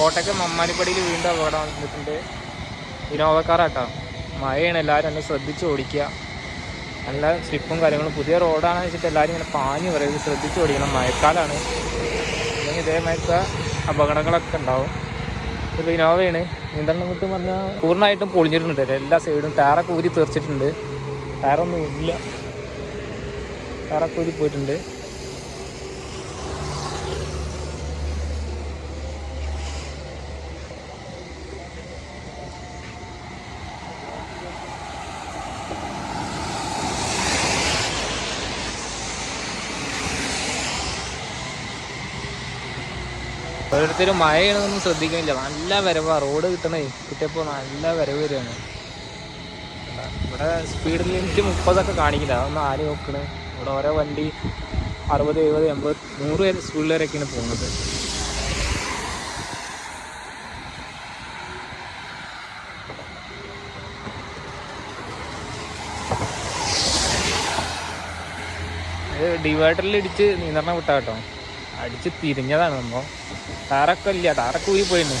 കോട്ടയ്ക്ക് മമ്മാലിപ്പടിയിൽ വീണ്ടും അപകടം വന്നിട്ടുണ്ട്. ഇനോവക്കാറാട്ടോ മഴയാണ് എല്ലാവരും ഒന്ന് ശ്രദ്ധിച്ച് ഓടിക്കുക. നല്ല സ്ലിപ്പും കാര്യങ്ങളും. പുതിയ റോഡാണെന്ന് വെച്ചിട്ട് എല്ലാവരും ഇങ്ങനെ പാഞ്ഞു പറയും ശ്രദ്ധിച്ച് ഓടിക്കണം. മഴക്കാലമാണ് അല്ലെങ്കിൽ ഇതേമാതിരത്തെ അപകടങ്ങളൊക്കെ ഉണ്ടാവും. ഇത് ഇനോവയാണ് നിയന്ത്രണം വിട്ട് പറഞ്ഞാൽ പൂർണമായിട്ടും പൊളിഞ്ഞിട്ടുണ്ട്. എല്ലാ സൈഡും ടയറൊക്കെ ഊരി തീർച്ചിട്ടുണ്ട് ടയറൊന്നും ഇല്ല. ടയറൊക്കെ ഊരി പോയിട്ടുണ്ട്. ഓരോരുത്തരും മഴയാണെന്നൊന്നും ശ്രദ്ധിക്കുന്നില്ല നല്ല വരവാ. റോഡ് കിട്ടണേ. കിട്ടിയപ്പോൾ നല്ല വരവ് വരികയാണ്. ഇവിടെ സ്പീഡ് ലിമിറ്റ് മുപ്പതൊക്കെ കാണിക്കില്ല അതൊന്നും ആര് നോക്കണ്? ഇവിടെ ഓരോ വണ്ടി അറുപത് എഴുപത് എൺപത് നൂറ് വരെ സ്പീഡിൽ വരെയൊക്കെയാണ് പോകുന്നത്. ഡിവൈഡറിൽ ഇടിച്ച് നിയന്ത്രണം വിട്ടാ കേട്ടോ. അടിച്ച് തിരിഞ്ഞതാണ് നമ്മൾ ടാറൊക്കെ ഇല്ല ടാറൊക്കെ ഊരി പോയിരുന്നു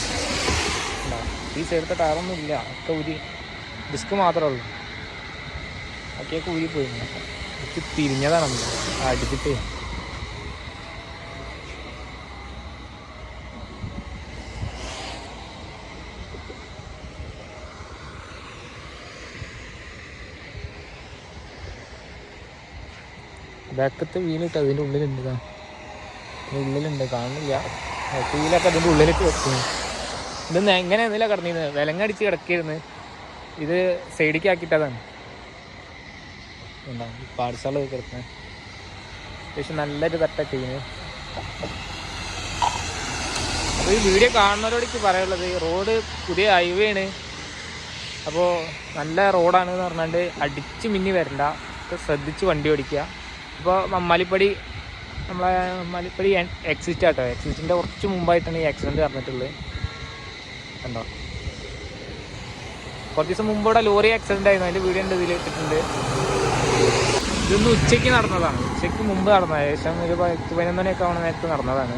ഈ സൈഡത്തെ ടാറൊന്നും ഇല്ല ഒക്കെ ഊരി ഡിസ്ക് മാത്രമേ ഉള്ളൂ. ഒക്കെയൊക്കെ ഊരി പോയിരുന്നു അടിച്ച് തിരിഞ്ഞതാണ് നമ്മൾ അടിച്ചിട്ട്. ബാക്കത്തെ വീലിട്ട് അതിന്റെ ഉള്ളിൽ ഇതിന്റെ ഉള്ളിലുണ്ട് കാണുന്നില്ല. ടീലൊക്കെ അതിന്റെ ഉള്ളിലേക്ക് വെക്കുന്നു ഇത് എങ്ങനെ ഇതിലാ കിടന്നിരുന്നത് വിലങ്ങടിച്ച് കിടക്കിയിരുന്നു ഇത് സൈഡിലേക്ക് ആക്കിയിട്ടതാണ്. പാർസൽ കിടക്കുന്നത് അത്യാവശ്യം നല്ലൊരു തട്ടൊക്കെ ഇതിന് അപ്പോൾ ഈ വീഡിയോ കാണുന്നവരോട് എനിക്ക് പറയാനുള്ളത് റോഡ് പുതിയ ഹൈവേ ആണ് അപ്പോൾ നല്ല റോഡാണ് എന്ന് പറഞ്ഞാണ്ട് അടിച്ച് മിന്നി വരണ്ട. ശ്രദ്ധിച്ച് വണ്ടി ഓടിക്കുക. ഇപ്പോൾ മമ്മാലിപ്പടി നമ്മളെ മലപ്പുഴ എക്സിറ്റ് ആട്ടോ. എക്സിറ്റിന്റെ കുറച്ച് മുമ്പായിട്ടാണ് ഈ ആക്സിഡന്റ് നടന്നിട്ടുള്ളത്. കണ്ടോ? കുറച്ച് ദിവസം മുമ്പ് ഇവിടെ ലോറി ആക്സിഡന്റ് ആയിരുന്നു. അതിന്റെ വീഡിയോ ഉണ്ട് ഇതിൽ ഇട്ടിട്ടുണ്ട്. ഇതൊന്ന് ഉച്ചയ്ക്ക് നടന്നതാണ്. ഉച്ചയ്ക്ക് മുമ്പ് നടന്നത് ഏകദേശം ഒരു പത്ത് പതിനൊന്ന് മണിയൊക്കെ ആവണ നേരത്ത് നടന്നതാണ്.